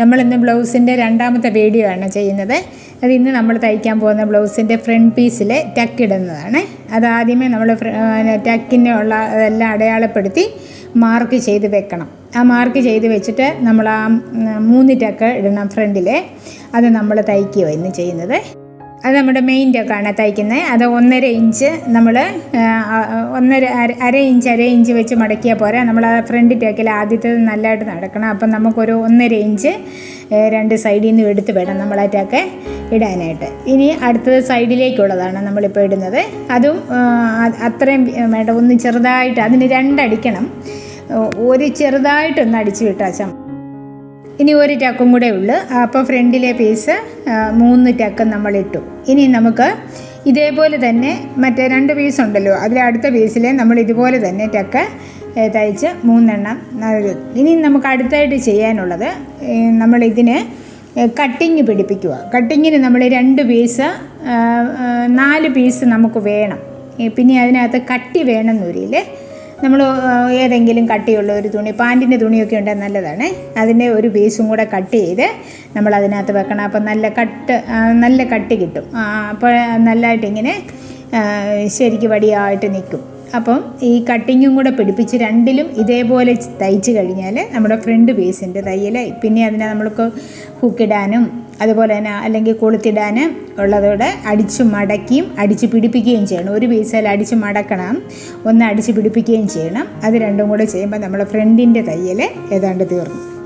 നമ്മളിന്ന് ബ്ലൗസിന്റെ രണ്ടാമത്തെ വീഡിയോ ആണ് ചെയ്യുന്നത്. അത് ഇന്ന് നമ്മൾ തയ്ക്കാൻ പോകുന്ന ബ്ലൗസിന്റെ ഫ്രണ്ട് പീസിൽ ടക്ക് ഇടുന്നതാണ്. അത് നമ്മൾ ടക്കിന്റെ ഉള്ള അതെല്ലാം അടയാളപ്പെടുത്തി മാർക്ക് ചെയ്ത് വെക്കണം. ആ മാർക്ക് ചെയ്ത് വെച്ചിട്ട് നമ്മൾ ആ മൂന്ന് ടക്ക് ഇടണം ഫ്രണ്ടിൽ അത് നമ്മൾ തയ്ക്കുക ഇന്ന് ചെയ്യുന്നത്. അത് നമ്മുടെ മെയിൻ ആണ് തയ്ക്കുന്നത് അത് ഒന്നര ഇഞ്ച് നമ്മൾ ഒന്നര അര അര ഇഞ്ച് അര ഇഞ്ച് വെച്ച് മടക്കിയാൽ പോരാ. നമ്മൾ ആ ഫ്രണ്ട് ടേക്കിൽ ആദ്യത്തേത് നല്ലതായിട്ട് നടക്കണം. അപ്പം നമുക്കൊരു ഒന്നര ഇഞ്ച് രണ്ട് സൈഡിൽ നിന്ന് എടുത്ത് വേണം നമ്മൾ ആ ഇടാനായിട്ട്. ഇനി അടുത്തത് സൈഡിലേക്കുള്ളതാണ് നമ്മളിപ്പോൾ ഇടുന്നത്. അത് അത്രയും വേണ്ട ഒന്ന് ചെറുതായിട്ട് അതിന് രണ്ടടിക്കണം. ഒരു ചെറുതായിട്ടൊന്ന് അടിച്ച് വിട്ടാച്ചാൽ ഇനി ഒരു ടക്കും കൂടെ ഉള്ളു. അപ്പോൾ ഫ്രണ്ടിലെ പീസ് മൂന്ന് ടക്ക് നമ്മൾ ഇട്ടു. ഇനി നമുക്ക് ഇതേപോലെ തന്നെ മറ്റേ രണ്ട് പീസ് ഉണ്ടല്ലോ അതിലെ അടുത്ത പീസിൽ നമ്മൾ ഇതുപോലെ തന്നെ ടക്ക് തയ്ച്ച് മൂന്നെണ്ണം ഇനി നമുക്ക് അടുത്തായിട്ട് ചെയ്യാനുള്ളത് നമ്മളിതിന് കട്ടിങ് പിടിപ്പിക്കുക. കട്ടിങ്ങിന് നമ്മൾ രണ്ട് പീസ് നാല് പീസ് നമുക്ക് വേണം. പിന്നെ അതിനകത്ത് കട്ടി വേണമെന്നൊരില്ലേ നമ്മൾ ഏതെങ്കിലും കട്ടിയുള്ള ഒരു തുണി പാന്റിന്റെ തുണിയൊക്കെ ഉണ്ടെങ്കിൽ നല്ലതാണ്. അതിന്റെ ഒരു പീസും കൂടെ കട്ട് ചെയ്ത് നമ്മൾ അതിനകത്ത് വെക്കണം. അപ്പം നല്ല കട്ട് നല്ല കട്ടി കിട്ടും. അപ്പോൾ നല്ലതായിട്ടിങ്ങനെ ശരിക്ക് വടിയായിട്ട് നിൽക്കും. അപ്പം ഈ കട്ടിങ്ങും കൂടെ പിടിപ്പിച്ച് രണ്ടിലും ഇതേപോലെ തയ്ച്ച് കഴിഞ്ഞാൽ നമ്മുടെ ഫ്രണ്ട് പീസിന്റെ തയ്യൽ പിന്നെ അതിനെ നമ്മൾക്ക് ഹുക്കിടാനും അതുപോലെ തന്നെ അല്ലെങ്കിൽ കൊളുത്തിടാൻ ഉള്ളതോടെ അടിച്ച് മടക്കിയും അടിച്ച് പിടിപ്പിക്കുകയും ചെയ്യണം. ഒരു പീസിൽ അടിച്ച് മടക്കണം ഒന്ന് അടിച്ച് പിടിപ്പിക്കുകയും ചെയ്യണം. അത് രണ്ടും കൂടെ ചെയ്യുമ്പോൾ നമ്മുടെ ഫ്രണ്ടിന്റെ തയ്യൽ ഏതാണ്ട് തീർന്നു.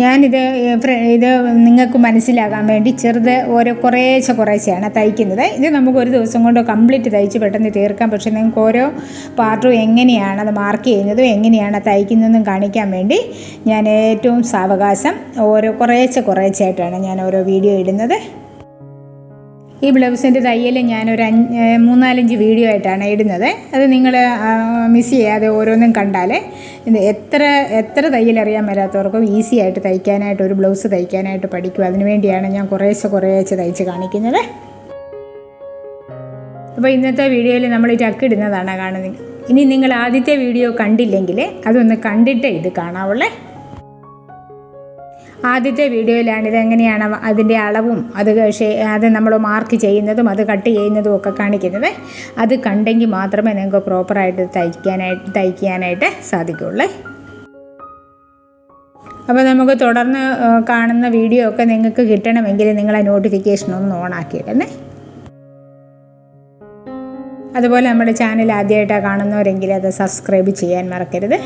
ഞാനിത് ഇത് നിങ്ങൾക്ക് മനസ്സിലാകാൻ വേണ്ടി ചെറുത് ഓരോ കുറേശ്ശെ കുറേശ്ശെയാണ് തയ്ക്കുന്നത്. ഇത് നമുക്ക് ഒരു ദിവസം കൊണ്ട് കംപ്ലീറ്റ് തയ്ച്ച് പെട്ടെന്ന് തീർക്കാം. പക്ഷേ നിങ്ങൾക്ക് ഓരോ പാർട്ടും എങ്ങനെയാണ് അത് മാർക്ക് ചെയ്യുന്നതും എങ്ങനെയാണ് തയ്ക്കുന്നതെന്നും കാണിക്കാൻ വേണ്ടി ഞാൻ ഏറ്റവും സാവകാശം ഓരോ കുറേശ്ശെ കുറേശ്ശെയായിട്ടാണ് ഞാൻ ഓരോ വീഡിയോ ഇടുന്നത്. ഈ ബ്ലൗസിന്റെ തയ്യൽ ഞാനൊരു അഞ്ച് മൂന്നാലഞ്ച് വീഡിയോ ആയിട്ടാണ് ഇടുന്നത്. അത് നിങ്ങൾ മിസ് ചെയ്യാതെ ഓരോന്നും കണ്ടാൽ ഇത് എത്ര എത്ര തയ്യൽ അറിയാൻ മേലാത്തവർക്കും ഈസി ആയിട്ട് തയ്ക്കാനായിട്ട് ഒരു ബ്ലൗസ് തയ്ക്കാനായിട്ട് പഠിക്കും. അതിനുവേണ്ടിയാണ് ഞാൻ കുറേശ്ശെ കുറേശ്ശെ തയ്ച്ച് കാണിക്കുന്നത്. അപ്പോൾ ഇന്നത്തെ വീഡിയോയിൽ നമ്മൾ ഈ ടക്ക് ഇടുന്നതാണ് കാണുന്നത്. ഇനി നിങ്ങൾ ആദ്യത്തെ വീഡിയോ കണ്ടില്ലെങ്കിൽ അതൊന്ന് കണ്ടിട്ടേ ഇത് കാണാവുള്ളേ. ആദ്യത്തെ വീഡിയോയിലാണ് ഇതെങ്ങനെയാണ് അതിന്റെ അളവും അത് അത് നമ്മൾ മാർക്ക് ചെയ്യുന്നതും അത് കട്ട് ചെയ്യുന്നതും ഒക്കെ കാണിക്കുന്നത്. അത് കണ്ടെങ്കിൽ മാത്രമേ നിങ്ങൾക്ക് പ്രോപ്പറായിട്ട് തയ്ക്കാനായിട്ട് തയ്ക്കാനായിട്ട് സാധിക്കുള്ളൂ അപ്പോൾ നമുക്ക് തുടർന്ന് കാണുന്ന വീഡിയോ ഒക്കെ നിങ്ങൾക്ക് കിട്ടണമെങ്കിൽ നിങ്ങളെ നോട്ടിഫിക്കേഷൻ ഒന്ന് ഓൺ ആക്കിയിടണേ. അതുപോലെ നമ്മുടെ ചാനൽ ആദ്യമായിട്ടാണ് കാണുന്നവരെങ്കിൽ അത് സബ്സ്ക്രൈബ് ചെയ്യാൻ മറക്കരുത്.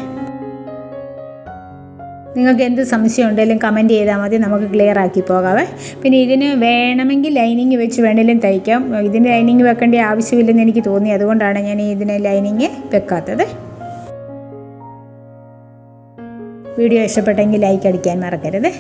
നിങ്ങൾക്ക് എന്ത് സംശയം ഉണ്ടെങ്കിലും കമന്റ് ചെയ്താൽ മതി. നമുക്ക് ക്ലിയർ ആക്കി പോകാവേ. പിന്നെ ഇതിന് വേണമെങ്കിൽ ലൈനിങ് വെച്ച് വേണമെങ്കിലും തയ്ക്കാം. ഇതിന് ലൈനിങ് വെക്കേണ്ട ആവശ്യമില്ലെന്ന് എനിക്ക് തോന്നി. അതുകൊണ്ടാണ് ഞാൻ ഇതിന് ലൈനിങ് വെക്കാത്തത്. വീഡിയോ ഇഷ്ടപ്പെട്ടെങ്കിൽ ലൈക്ക് അടിക്കാൻ മറക്കരുത്.